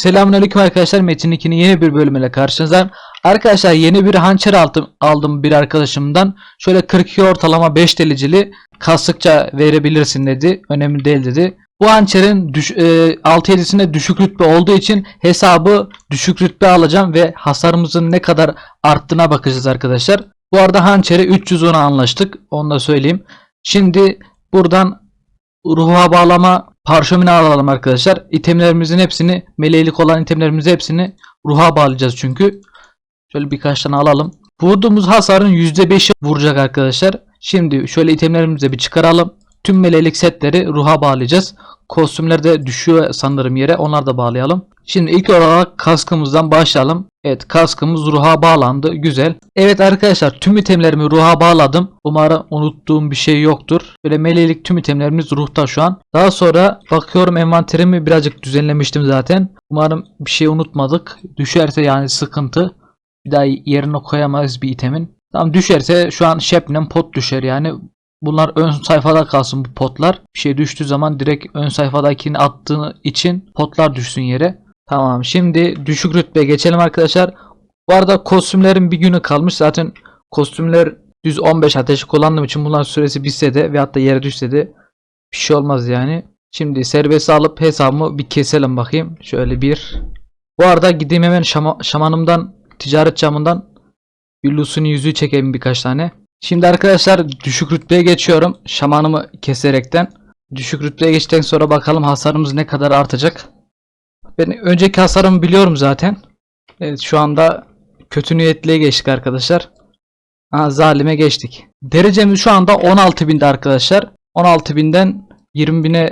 Selamünaleyküm arkadaşlar. Metin 2'nin yeni bir bölümüyle karşınızdayım. Arkadaşlar yeni bir hançer aldım, aldım bir arkadaşımdan. Şöyle 42 ortalama 5 delicili kastıkça verebilirsin dedi. Önemli değil dedi. Bu hançerin düş, e, 6-7'sinde düşük rütbe olduğu için hesabı düşük rütbe alacağım ve hasarımızın ne kadar arttığına bakacağız arkadaşlar. Bu arada hançeri 310'a anlaştık. Onu da söyleyeyim. Şimdi buradan ruha bağlama parşömini alalım arkadaşlar. İtemlerimizin hepsini meleğilik olan itemlerimizin hepsini ruha bağlayacağız çünkü. Şöyle birkaç tane alalım. Vurduğumuz hasarın %5'i vuracak arkadaşlar. Şimdi şöyle itemlerimizi bir çıkaralım. Tüm meleğilik setleri ruha bağlayacağız. Kostümler de düşüyor sanırım yere. Onları da bağlayalım. Şimdi ilk olarak kaskımızdan başlayalım. Evet kaskımız ruha bağlandı. Güzel. Evet arkadaşlar tüm itemlerimi ruha bağladım. Umarım unuttuğum bir şey yoktur. Böyle meleğilik tüm itemlerimiz ruhta şu an. Daha sonra bakıyorum envanterimi birazcık düzenlemiştim zaten. Umarım bir şey unutmadık. Düşerse yani sıkıntı. Bir daha yerine koyamayız bir itemin. Tamam düşerse şu an Şebnem pot düşer yani. Bunlar ön sayfada kalsın bu potlar. Bir şey düştüğü zaman direkt ön sayfadakini attığı için potlar düşsün yere. Tamam şimdi düşük rütbe geçelim arkadaşlar. Bu arada kostümlerin bir günü kalmış. Zaten kostümler düz 15 ateşi kullandığım için bunların süresi bitse de ve hatta yere düşse de bir şey olmaz yani. Şimdi serbest alıp hesabımı bir keselim bakayım. Şöyle bir. Bu arada gideyim hemen şama, şamanımdan ticaret camından Yullus'un yüzüğü çekeyim birkaç tane. Şimdi arkadaşlar düşük rütbeye geçiyorum. Şamanımı keserekten. Düşük rütbeye geçtikten sonra bakalım hasarımız ne kadar artacak. Ben önceki hasarımı biliyorum zaten. Evet şu anda kötü niyetliye geçtik arkadaşlar. Ha, zalime geçtik. Derecemiz şu anda 16.000'de arkadaşlar. 16.000'den 20.000'e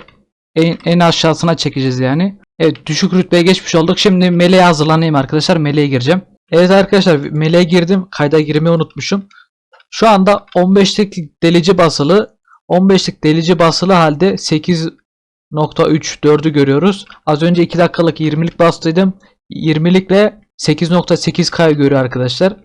en, en aşağısına çekeceğiz yani. Evet düşük rütbeye geçmiş olduk. Şimdi meleğe hazırlanayım arkadaşlar. Meleğe gireceğim. Evet arkadaşlar meleğe girdim. Kayda girmeyi unutmuşum. Şu anda 15'lik delici basılı 15'lik delici basılı halde 8.3 görüyoruz. Az önce 2 dakikalık 20'lik bastıydım. 20'likle 8.8K görüyor arkadaşlar.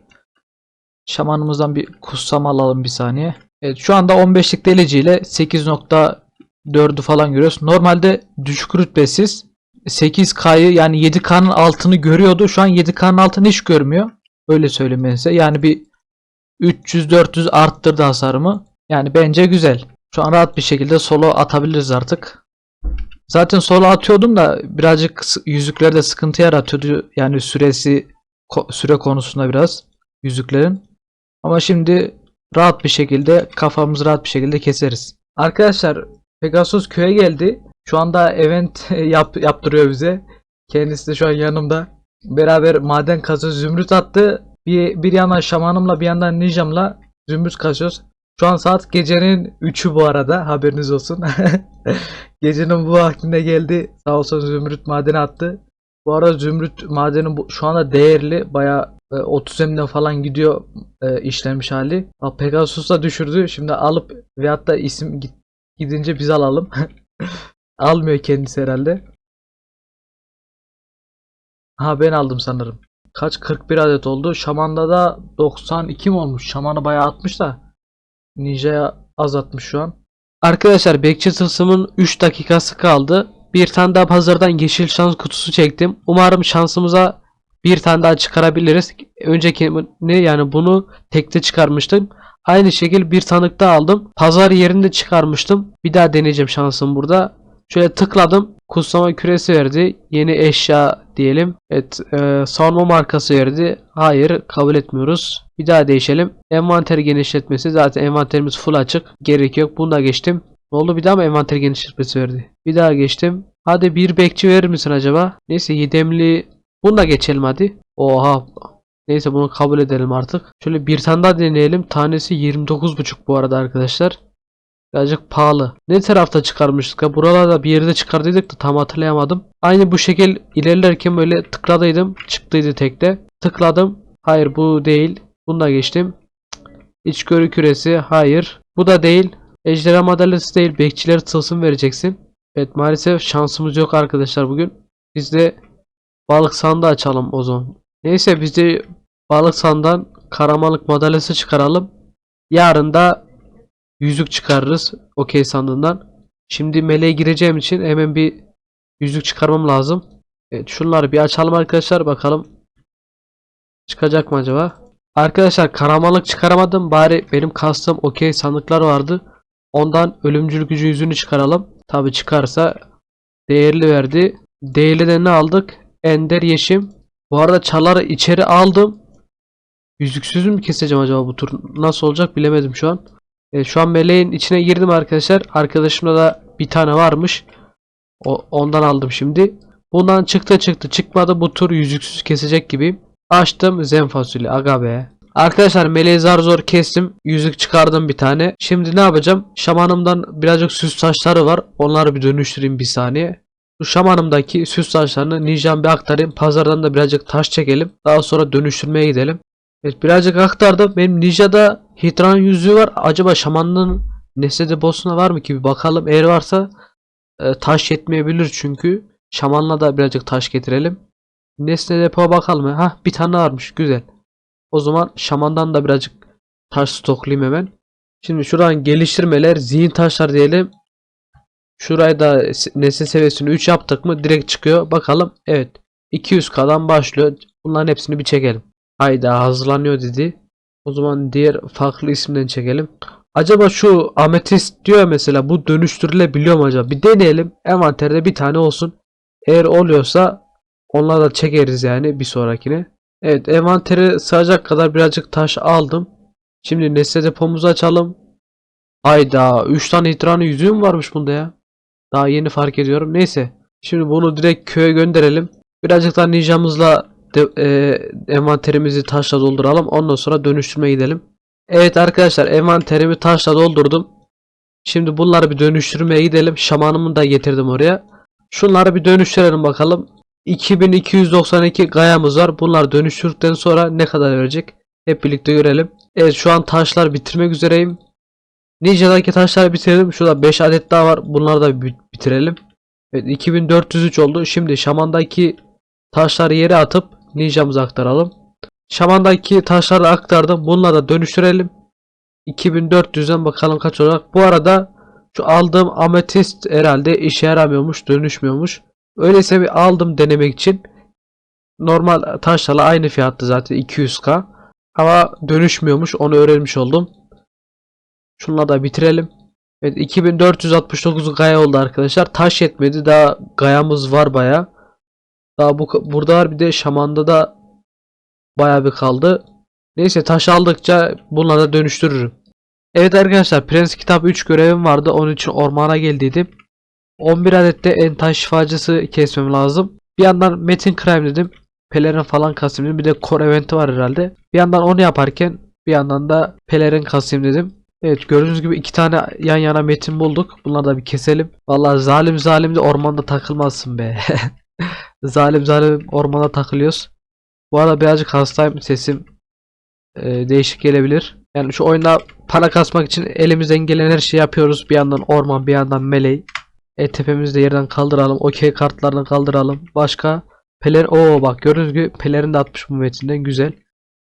Şamanımızdan bir kutsam alalım bir saniye. Evet şu anda 15'lik delici ile 8.4'ü falan görüyoruz. Normalde düşük rütbesiz 8K'yı yani 7K'nın altını görüyordu. Şu an 7K'nın altını hiç görmüyor. Öyle söyleyeyim ben size. Yani bir 300-400 arttırdı hasarımı. Yani bence güzel. Şu an rahat bir şekilde solo atabiliriz artık. Zaten solo atıyordum da birazcık yüzüklerde sıkıntı yaratıyordu. Yani süresi süre konusunda biraz yüzüklerin. Ama şimdi rahat bir şekilde kafamızı rahat bir şekilde keseriz. Arkadaşlar Pegasus köye geldi. Şu anda event yap, yaptırıyor bize. Kendisi de şu an yanımda. Beraber maden kazıyoruz. Zümrüt attı. Bir, bir yana şamanımla bir yandan ninjamla zümrüt kazıyoruz. Şu an saat gecenin 3'ü bu arada haberiniz olsun. gecenin bu vaktinde geldi. Sağ olsun zümrüt madeni attı. Bu arada zümrüt madeni bu- şu anda değerli. Baya 30 emden falan gidiyor e, işlenmiş hali. Ha, Pegasus da düşürdü. Şimdi alıp veyahut da isim git- gidince biz alalım. Almıyor kendisi herhalde. Ha ben aldım sanırım. Kaç 41 adet oldu. Şaman'da da 92 mi olmuş? Şaman'ı bayağı atmış da. Ninja'ya az atmış şu an. Arkadaşlar bekçi tılsımın 3 dakikası kaldı. Bir tane daha pazardan yeşil şans kutusu çektim. Umarım şansımıza bir tane daha çıkarabiliriz. Önceki ne yani bunu tekte çıkarmıştım. Aynı şekilde bir tanık daha aldım. Pazar yerinde çıkarmıştım. Bir daha deneyeceğim şansım burada. Şöyle tıkladım. Kutsama küresi verdi. Yeni eşya diyelim. Evet, e, savunma markası verdi. Hayır, kabul etmiyoruz. Bir daha değişelim. Envanter genişletmesi. Zaten envanterimiz full açık. Gerek yok. Bunu da geçtim. Ne oldu bir daha mı envanter genişletmesi verdi? Bir daha geçtim. Hadi bir bekçi verir misin acaba? Neyse yedemli. Bunu da geçelim hadi. Oha. Neyse bunu kabul edelim artık. Şöyle bir tane daha deneyelim. Tanesi 29.5 bu arada arkadaşlar. Birazcık pahalı. Ne tarafta çıkarmıştık ya? Buralarda bir yerde çıkardıydık da tam hatırlayamadım. Aynı bu şekil ilerlerken böyle tıkladıydım. Çıktıydı tekte. Tıkladım. Hayır bu değil. Bunu da geçtim. İçgörü küresi. Hayır. Bu da değil. Ejderha madalyası değil. Bekçileri tılsım vereceksin. Evet maalesef şansımız yok arkadaşlar bugün. Biz de balık sandığı açalım o zaman. Neyse biz de balık sandığından karamalık madalyası çıkaralım. Yarın da yüzük çıkarırız. Okey sandığından. Şimdi meleğe gireceğim için hemen bir yüzük çıkarmam lazım. Evet şunları bir açalım arkadaşlar bakalım. Çıkacak mı acaba? Arkadaşlar karamalık çıkaramadım. Bari benim kastım okey sandıklar vardı. Ondan ölümcül gücü yüzünü çıkaralım. Tabi çıkarsa değerli verdi. Değerli de ne aldık? Ender yeşim. Bu arada çaları içeri aldım. Yüzüksüz mü keseceğim acaba bu tur? Nasıl olacak bilemedim şu an. Evet, şu an meleğin içine girdim arkadaşlar. Arkadaşımda da bir tane varmış. O, ondan aldım şimdi. Bundan çıktı çıktı çıkmadı bu tur yüzüksüz kesecek gibi. Açtım zen fasulye aga. Arkadaşlar meleği zar zor kestim. Yüzük çıkardım bir tane. Şimdi ne yapacağım? Şamanımdan birazcık süs taşları var. Onları bir dönüştüreyim bir saniye. Bu şamanımdaki süs taşlarını ninjam bir aktarayım. Pazardan da birazcık taş çekelim. Daha sonra dönüştürmeye gidelim. Evet birazcık aktardım. Benim ninjada hidran yüzüğü var. Acaba şamanın nesnede boss'una var mı ki bir bakalım. Eğer varsa e, taş yetmeyebilir çünkü. Şamanla da birazcık taş getirelim. Nesne depoya bakalım. Ha bir tane varmış. Güzel. O zaman şamandan da birazcık taş stoklayayım hemen. Şimdi şuradan geliştirmeler, zihin taşlar diyelim. Şurayı da nesne seviyesini 3 yaptık mı direkt çıkıyor. Bakalım. Evet. 200k'dan başlıyor. Bunların hepsini bir çekelim. Hayda hazırlanıyor dedi. O zaman diğer farklı isimden çekelim. Acaba şu ametist diyor mesela bu dönüştürülebiliyor mu acaba? Bir deneyelim. Envanterde bir tane olsun. Eğer oluyorsa onları da çekeriz yani bir sonrakine. Evet envantere sığacak kadar birazcık taş aldım. Şimdi nesne depomuzu açalım. Hayda 3 tane hidranı yüzüğüm varmış bunda ya. Daha yeni fark ediyorum. Neyse. Şimdi bunu direkt köye gönderelim. Birazcık daha ninjamızla de, e, envanterimizi taşla dolduralım. Ondan sonra dönüştürmeye gidelim. Evet arkadaşlar envanterimi taşla doldurdum. Şimdi bunları bir dönüştürmeye gidelim. Şamanımı da getirdim oraya. Şunları bir dönüştürelim bakalım. 2292 gayamız var. Bunlar dönüştürdükten sonra ne kadar verecek? Hep birlikte görelim. Evet şu an taşlar bitirmek üzereyim. Ninja'daki taşları bitirdim. Şurada 5 adet daha var. Bunları da bi- bitirelim. Evet 2403 oldu. Şimdi şamandaki taşları yere atıp ninjamıza aktaralım. Şamandaki taşları aktardım. Bunları da dönüştürelim. 2400'den bakalım kaç olacak. Bu arada şu aldığım ametist herhalde işe yaramıyormuş, dönüşmüyormuş. Öyleyse bir aldım denemek için. Normal taşlarla aynı fiyattı zaten 200k. Ama dönüşmüyormuş onu öğrenmiş oldum. Şunları da bitirelim. Evet 2469 gaya oldu arkadaşlar. Taş yetmedi daha gayamız var baya. Daha bu burada bir de şamanda da baya bir kaldı. Neyse taş aldıkça bunları da dönüştürürüm. Evet arkadaşlar Prens kitap 3 görevim vardı. Onun için ormana geldiydim. 11 adet de en taş şifacısı kesmem lazım. Bir yandan Metin Crime dedim. Pelerin falan kasayım dedim. Bir de core eventi var herhalde. Bir yandan onu yaparken bir yandan da pelerin kasayım dedim. Evet gördüğünüz gibi iki tane yan yana metin bulduk. Bunları da bir keselim. Vallahi zalim zalim de ormanda takılmazsın be. zalim zalim ormanda takılıyoruz. Bu arada birazcık hastayım. Sesim e, değişik gelebilir. Yani şu oyunda para kasmak için elimizden gelen her şeyi yapıyoruz. Bir yandan orman bir yandan meleği. E tepemizi de yerden kaldıralım. Okey kartlarını kaldıralım. Başka Peler o bak gördüğünüz gibi pelerin de atmış bu metinden güzel.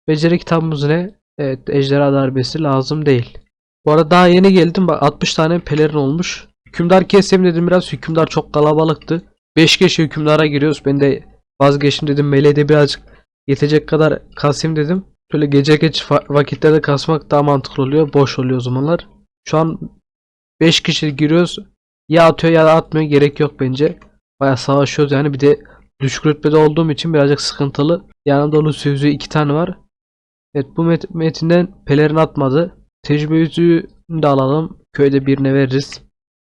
Beceri kitabımız ne? Evet ejderha darbesi lazım değil. Bu arada daha yeni geldim bak 60 tane pelerin olmuş. Hükümdar keseyim dedim biraz hükümdar çok kalabalıktı. 5 kişi hükümdara giriyoruz. Ben de vazgeçtim dedim meleğe birazcık yetecek kadar kasayım dedim. Böyle gece geç vakitlerde kasmak daha mantıklı oluyor. Boş oluyor o zamanlar. Şu an 5 kişi giriyoruz. Ya atıyor ya da atmıyor gerek yok bence. Baya savaşıyoruz yani bir de düşük rütbede olduğum için birazcık sıkıntılı. Yanımda Lucy yüzüğü iki tane var. Evet bu met- metinden pelerin atmadı. Tecrübe yüzüğünü de alalım. Köyde birine veririz.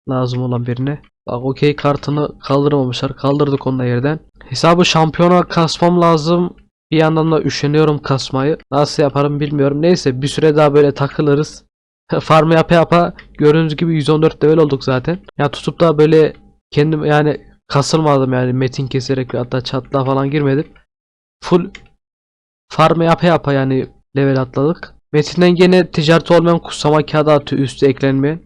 Lazım olan birine. Bak okey kartını kaldırmamışlar. Kaldırdık onu da yerden. Hesabı şampiyona kasmam lazım. Bir yandan da üşeniyorum kasmayı. Nasıl yaparım bilmiyorum. Neyse bir süre daha böyle takılırız. Farmı yapa yapa gördüğünüz gibi 114 level olduk zaten. Ya tutup da böyle kendim yani kasılmadım yani metin keserek hatta çatla falan girmedim. Full farm yapa yapa yani level atladık. Metinden gene ticaret olmayan kutsama kağıdı atıyor üstü eklenmeyen.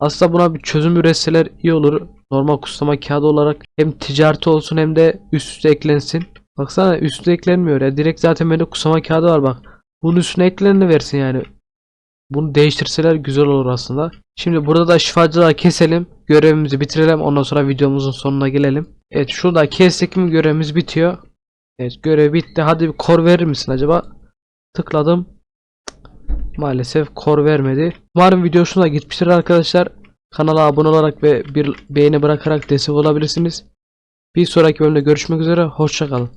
Aslında buna bir çözüm üretseler iyi olur. Normal kutsama kağıdı olarak hem ticareti olsun hem de üst üste eklensin. Baksana üstüne eklenmiyor ya. Direkt zaten bende kutsama kağıdı var bak. Bunun üstüne eklenini versin yani. Bunu değiştirseler güzel olur aslında. Şimdi burada da şifacılığa keselim. Görevimizi bitirelim. Ondan sonra videomuzun sonuna gelelim. Evet şurada kestik mi görevimiz bitiyor. Evet görev bitti. Hadi bir kor verir misin acaba? Tıkladım. Maalesef kor vermedi. Umarım video hoşuna gitmiştir arkadaşlar. Kanala abone olarak ve bir beğeni bırakarak destek olabilirsiniz. Bir sonraki bölümde görüşmek üzere. Hoşçakalın.